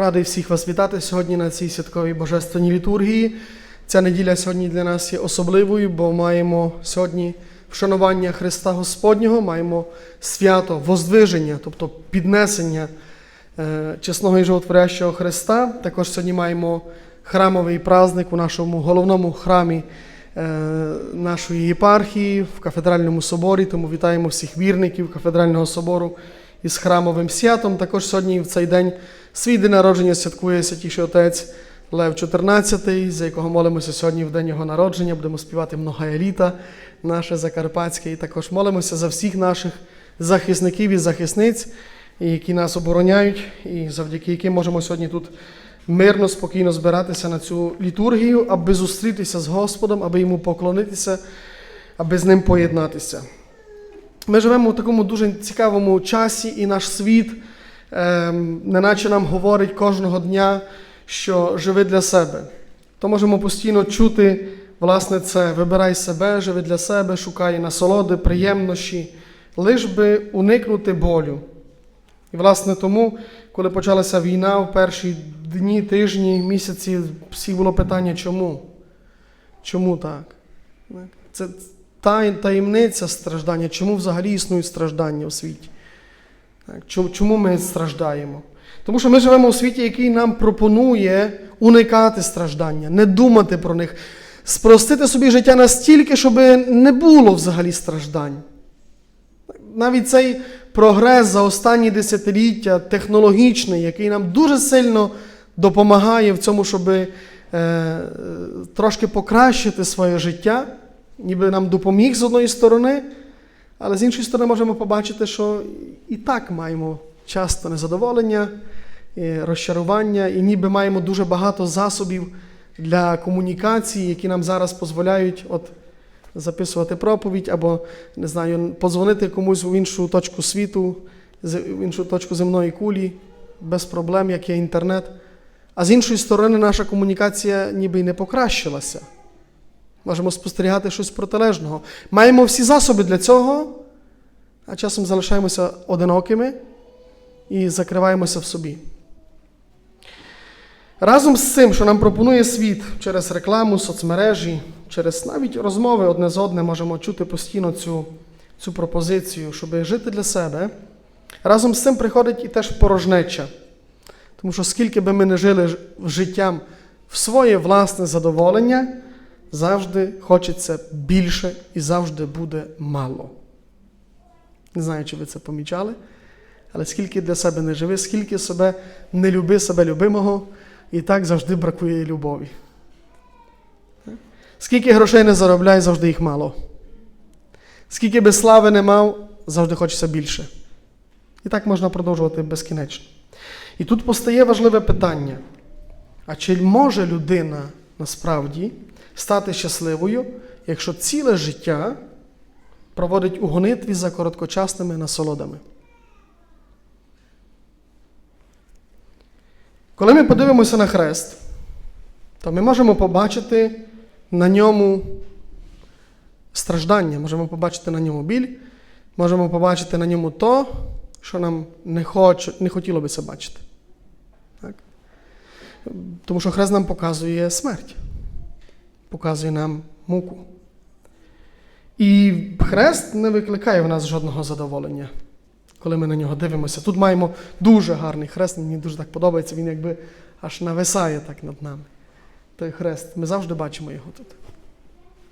Радий всіх вас вітати сьогодні на цій святковій божественній літургії. Ця неділя сьогодні для нас є особливою, бо маємо сьогодні вшанування Христа Господнього, маємо свято Воздвиження, тобто піднесення е, чесного і животворящого Христа. Також сьогодні маємо храмовий праздник у нашому головному храмі е, нашої єпархії в кафедральному соборі. Тому вітаємо всіх вірників кафедрального собору із храмовим святом. Також сьогодні в цей день свій день народження святкує святіший отець Лев XIV, за якого молимося сьогодні в день його народження. Будемо співати многая літа, наше Закарпатське. І також молимося за всіх наших захисників і захисниць, які нас обороняють, і завдяки яким можемо сьогодні тут мирно, спокійно збиратися на цю літургію, аби зустрітися з Господом, аби йому поклонитися, аби з ним поєднатися. Ми живемо в такому дуже цікавому часі, і наш світ, ем, неначе нам говорить кожного дня, що живи для себе. То можемо постійно чути, власне, це вибирай себе, живи для себе, шукай насолоди, приємнощі, лиш би уникнути болю. І, власне, тому, коли почалася війна, в перші дні, тижні, місяці, всіх було питання, чому? Чому так? Це та таємниця страждання, чому взагалі існують страждання у світі? Чому- ми страждаємо? Тому що ми живемо у світі, який нам пропонує уникати страждання, не думати про них, спростити собі життя настільки, щоб не було взагалі страждань. Навіть цей прогрес за останні десятиліття технологічний, який нам дуже сильно допомагає в цьому, щоб е, трошки покращити своє життя, ніби нам допоміг з одної сторони, але з іншої сторони можемо побачити, що і так маємо часто незадоволення, розчарування, і ніби маємо дуже багато засобів для комунікації, які нам зараз дозволяють от, записувати проповідь або, не знаю, подзвонити комусь в іншу точку світу, в іншу точку земної кулі, без проблем, як є інтернет. А з іншої сторони, наша комунікація ніби й не покращилася. Можемо спостерігати щось протилежного. Маємо всі засоби для цього, а часом залишаємося одинокими і закриваємося в собі. Разом з цим, що нам пропонує світ через рекламу, соцмережі, через навіть розмови одне з одним, можемо чути постійно цю, цю пропозицію, щоб жити для себе. Разом з цим приходить і теж порожнеча. Тому що скільки би ми не жили життям в своє власне задоволення, завжди хочеться більше і завжди буде мало. Не знаю, чи ви це помічали, але скільки для себе не живи, скільки себе не люби себе любимого, і так завжди бракує любові. Скільки грошей не заробляй, завжди їх мало. Скільки би слави не мав, завжди хочеться більше. І так можна продовжувати безкінечно. І тут постає важливе питання: а чи може людина насправді стати щасливою, якщо ціле життя проводить у гонитві за короткочасними насолодами? Коли ми подивимося на хрест, то ми можемо побачити на ньому страждання, можемо побачити на ньому біль, можемо побачити на ньому то, що нам не, хоч, не хотіло би це бачити. Так? Тому що хрест нам показує смерть, показує нам муку. І хрест не викликає в нас жодного задоволення, коли ми на нього дивимося. Тут маємо дуже гарний хрест, мені дуже так подобається, він якби аж нависає так над нами. Той хрест. Ми завжди бачимо його тут.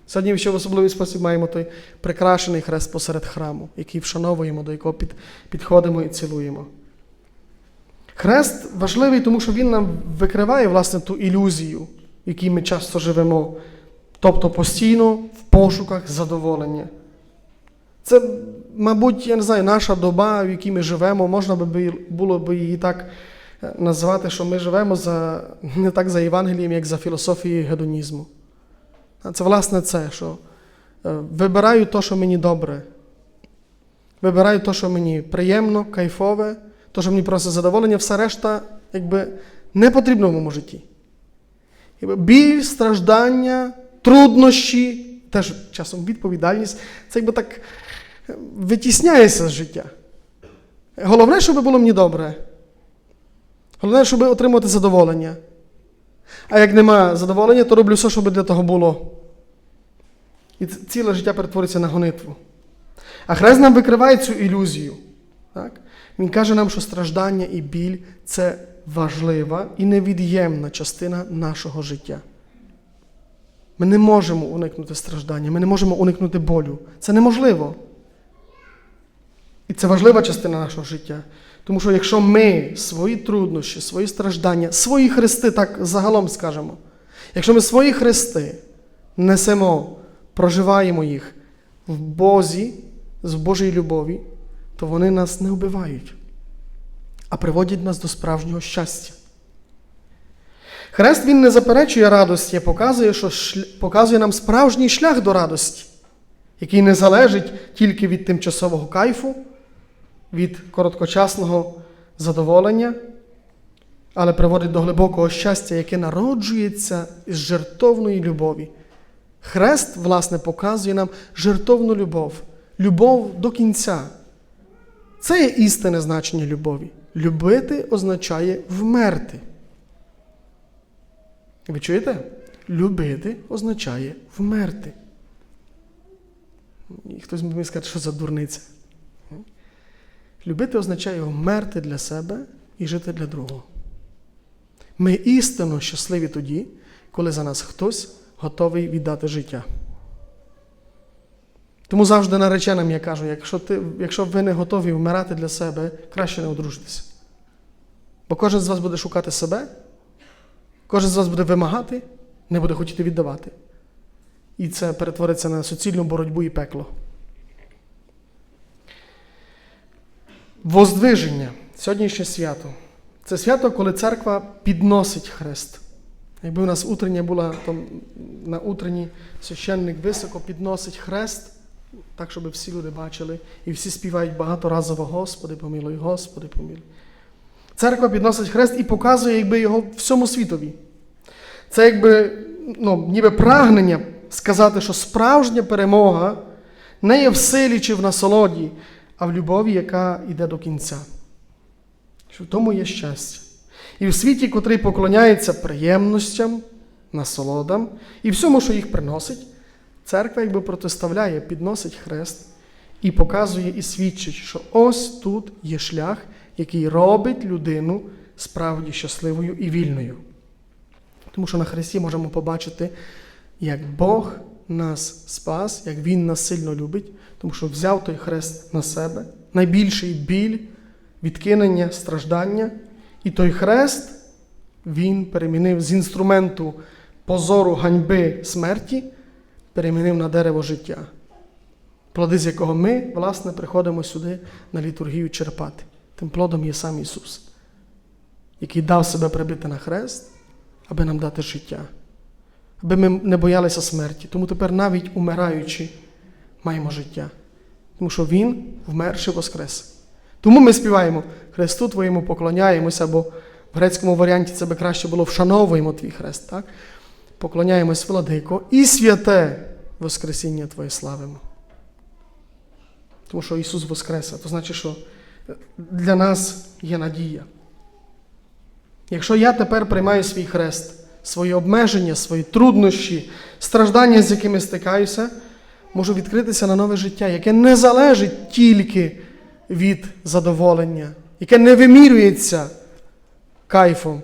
Сьогодні ще в особливий спосіб маємо той прикрашений хрест посеред храму, який вшановуємо, до якого під, підходимо і цілуємо. Хрест важливий, тому що він нам викриває власне ту ілюзію, в якій ми часто живемо, тобто постійно в пошуках задоволення. Це, мабуть, я не знаю, наша доба, в якій ми живемо, можна би було б її так е, назвати, що ми живемо за, не так за Євангелієм, як за філософією гедонізму. Це власне це, що е, вибираю те, що мені добре. Вибираю те, що мені приємно, кайфове, те, що мені просто задоволення, все решта якби, не потрібно в моєму житті. Біль, страждання, труднощі, теж часом відповідальність, це якби так е, витісняється з життя. Головне, щоб було мені добре. Головне, щоб отримати задоволення. А як нема задоволення, то роблю все, щоб для того було. І ціле життя перетвориться на гонитву. А Хрест нам викриває цю ілюзію. Так? Він каже нам, що страждання і біль це важлива і невід'ємна частина нашого життя. Ми не можемо уникнути страждання, ми не можемо уникнути болю. Це неможливо. І це важлива частина нашого життя. Тому що якщо ми свої труднощі, свої страждання, свої хрести, так загалом скажемо, якщо ми свої хрести несемо, проживаємо їх в Бозі, з Божої любові, то вони нас не вбивають, а приводять нас до справжнього щастя. Хрест він не заперечує радості, а показує, що шль- показує нам справжній шлях до радості, який не залежить тільки від тимчасового кайфу, від короткочасного задоволення, але приводить до глибокого щастя, яке народжується із жертовної любові. Хрест, власне, показує нам жертовну любов, любов до кінця. Це є істинне значення любові. Любити означає вмерти. Ви чуєте? Любити означає вмерти. І хтось мені скаже, що за дурниця. Любити означає вмерти для себе і жити для другого. Ми істинно щасливі тоді, коли за нас хтось готовий віддати життя. Тому завжди нареченим я кажу, якщо, ти, якщо ви не готові вмирати для себе, краще не одружитися. Бо кожен з вас буде шукати себе, кожен з вас буде вимагати, не буде хотіти віддавати. І це перетвориться на суцільну боротьбу і пекло. Воздвиження, сьогоднішнє свято. Це свято, коли церква підносить хрест. Якби у нас утрення була, то на утренні священник високо підносить хрест, так, щоб всі люди бачили, і всі співають багаторазово Господи, помилуй, Господи, помилуй. Церква підносить хрест і показує якби, його всьому світові. Це якби ну, ніби прагнення сказати, що справжня перемога не є в силі чи в насолоді, а в любові, яка йде до кінця. Що в тому є щастя. І в світі, котрий поклоняється приємностям, насолодам і всьому, що їх приносить, церква якби протиставляє, підносить хрест і показує і свідчить, що ось тут є шлях, який робить людину справді щасливою і вільною. Тому що на Христі можемо побачити, як Бог нас спас, як Він нас сильно любить, тому що взяв той хрест на себе, найбільший біль, відкинення, страждання. І той хрест Він перемінив з інструменту позору ганьби смерті, перемінив на дерево життя, плоди з якого ми, власне, приходимо сюди на літургію черпати. Тим плодом є сам Ісус, який дав себе прибити на хрест, аби нам дати життя, аби ми не боялися смерті. Тому тепер, навіть умираючи, маємо життя. Тому що Він вмерши воскрес. Тому ми співаємо Христу Твоєму поклоняємося, або в грецькому варіанті це би краще було вшановуємо твій хрест. так? Поклоняємось, владико, і святе Воскресіння Твоє славимо. Тому що Ісус Воскрес, то значить, що для нас є надія. Якщо я тепер приймаю свій хрест, свої обмеження, свої труднощі, страждання, з якими стикаюся, можу відкритися на нове життя, яке не залежить тільки від задоволення, яке не вимірюється кайфом,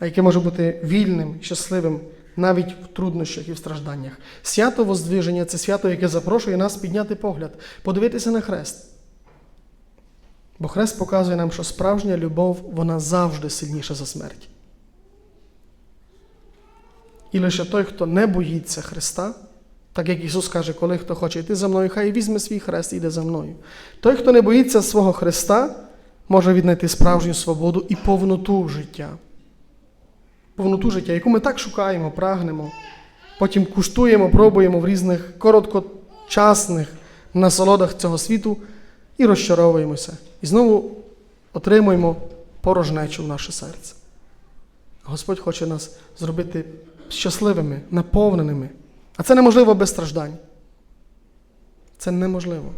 а яке може бути вільним, щасливим навіть в труднощах і в стражданнях. Свято Воздвиження це свято, яке запрошує нас підняти погляд, подивитися на хрест. Бо хрест показує нам, що справжня любов, вона завжди сильніша за смерть. І лише той, хто не боїться Христа, так як Ісус каже, коли хто хоче йти за мною, хай візьме свій хрест і йде за мною. Той, хто не боїться свого Христа, може віднайти справжню свободу і повноту життя. Повноту життя, яку ми так шукаємо, прагнемо, потім куштуємо, пробуємо в різних короткочасних насолодах цього світу і розчаровуємося. І знову отримуємо порожнечу в наше серце. Господь хоче нас зробити щасливими, наповненими. А це неможливо без страждань. Це неможливо.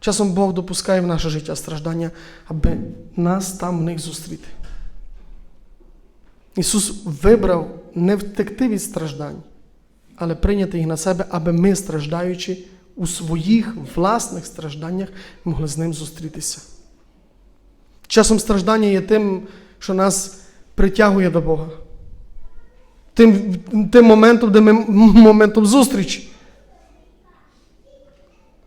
Часом Бог допускає в наше життя страждання, аби нас там в них зустріти. Ісус вибрав не втекти від страждань, але прийняти їх на себе, аби ми, страждаючи у своїх власних стражданнях, могли з ним зустрітися. Часом страждання є тим, що нас притягує до Бога. Тим, тим моментом, де ми моментом зустрічі.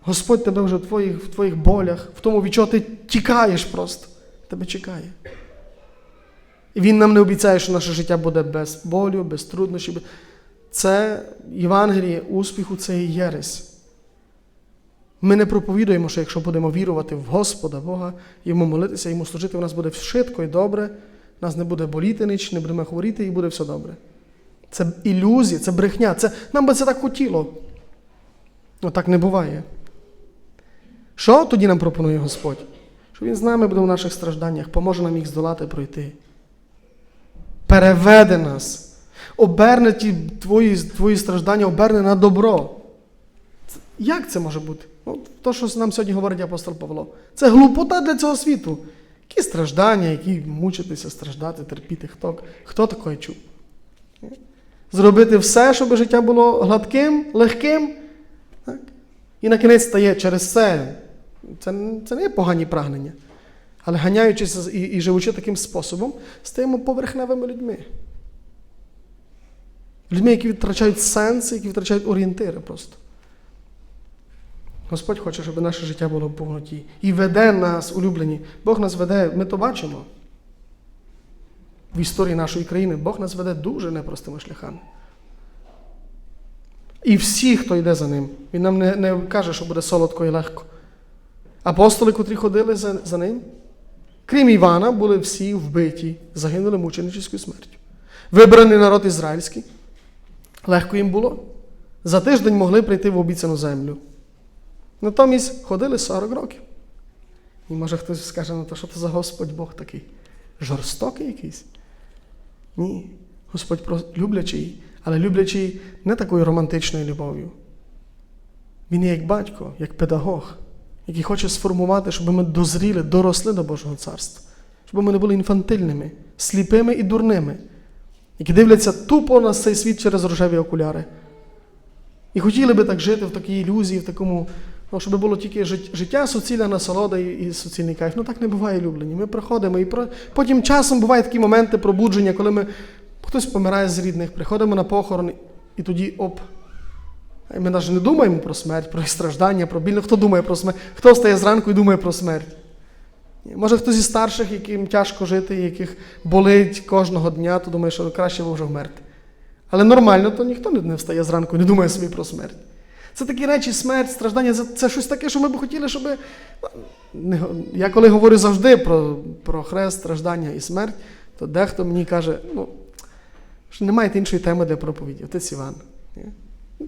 Господь тебе вже в твоїх, в твоїх болях, в тому, від чого ти тікаєш просто. Тебе чекає. Він нам не обіцяє, що наше життя буде без болю, без труднощів. Це Євангеліє успіху, це і єресь. Ми не проповідуємо, що якщо будемо вірувати в Господа Бога, йому молитися, йому служити, у нас буде швидко і добре, нас не буде боліти ніч, не будемо хворіти і буде все добре. Це ілюзія, це брехня. Це, нам би це так хотіло. Ну так не буває. Що тоді нам пропонує Господь? Що Він з нами буде в наших стражданнях, поможе нам їх здолати, пройти. Переведе нас, оберне ті твої, твої страждання, оберне на добро. Як це може бути? Ну, то, що нам сьогодні говорить апостол Павло. Це глупота для цього світу. Які страждання, які мучитися, страждати, терпіти. Хто, хто такое чув? Зробити все, щоб життя було гладким, легким. Так? І на кінець стає через це. Це, це не є погані прагнення. Але ганяючись і, і живучи таким способом, стаємо поверхневими людьми. Людьми, які втрачають сенс, які втрачають орієнтири просто. Господь хоче, щоб наше життя було в повноті. І веде нас, улюблені. Бог нас веде, ми то бачимо. В історії нашої країни Бог нас веде дуже непростими шляхами. І всі, хто йде за ним, він нам не, не каже, що буде солодко і легко. Апостоли, котрі ходили за, за ним, крім Івана, були всі вбиті, загинули мученическою смертю. Вибраний народ ізраїльський. Легко їм було. За тиждень могли прийти в обіцяну землю. Натомість ходили 40 років. І може хтось скаже, ну то що це за Господь Бог такий? Жорстокий якийсь? Ні. Господь люблячий, але люблячий не такою романтичною любов'ю. Він є як батько, як педагог, який хоче сформувати, щоб ми дозріли, доросли до Божого царства, щоб ми не були інфантильними, сліпими і дурними, які дивляться тупо на цей світ через рожеві окуляри. І хотіли би так жити в такій ілюзії, в такому, ну, щоб було тільки життя, суцільна насолода і, суцільний кайф. Ну так не буває, люблені. Ми приходимо і про... потім часом бувають такі моменти пробудження, коли ми хтось помирає з рідних, приходимо на похорон, і тоді оп. Ми навіть не думаємо про смерть, про страждання, про біль. Ну, Хто думає про смерть? Хто встає зранку і думає про смерть? Може хтось зі старших, яким тяжко жити, яких болить кожного дня, то думає, що краще би вже вмерти. Але нормально, то ніхто не- встає зранку і не думає собі про смерть. Це такі речі, смерть, страждання, це, щось таке, що ми б хотіли, щоб. Я коли говорю завжди про, про хрест, страждання і смерть, то дехто мені каже, ну, що немає іншої теми для проповіді, отець Іван.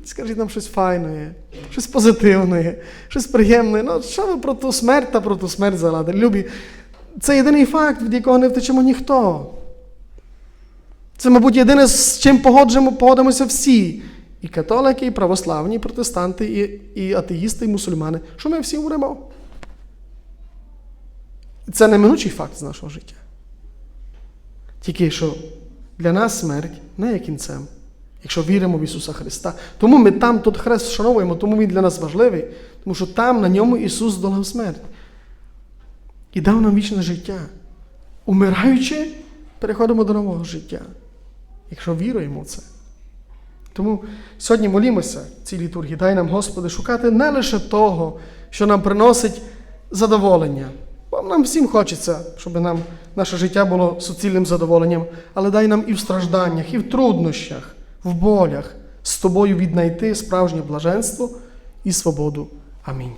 Скажіть нам щось файне, щось позитивне, щось приємне. Ну, що ви про ту смерть та про ту смерть заладили? Любі, це єдиний факт, від якого не втечемо ніхто. Це, мабуть, єдине, з чим погоджимо, погодимося всі. І католики, і православні, і протестанти, і, і атеїсти, і мусульмани, що ми всі умремо. Це неминучий факт з нашого життя. Тільки що для нас смерть не є кінцем, якщо віримо в Ісуса Христа. Тому ми там тут хрест вшановуємо, тому Він для нас важливий, тому що там на ньому Ісус здолав смерть і дав нам вічне життя. Умираючи, переходимо до нового життя, якщо віруємо в це. Тому сьогодні молімося цій літургії, дай нам, Господи, шукати не лише того, що нам приносить задоволення. Бо нам всім хочеться, щоб нам наше життя було суцільним задоволенням, але дай нам і в стражданнях, і в труднощах, в болях з тобою віднайти справжнє блаженство і свободу. Амінь.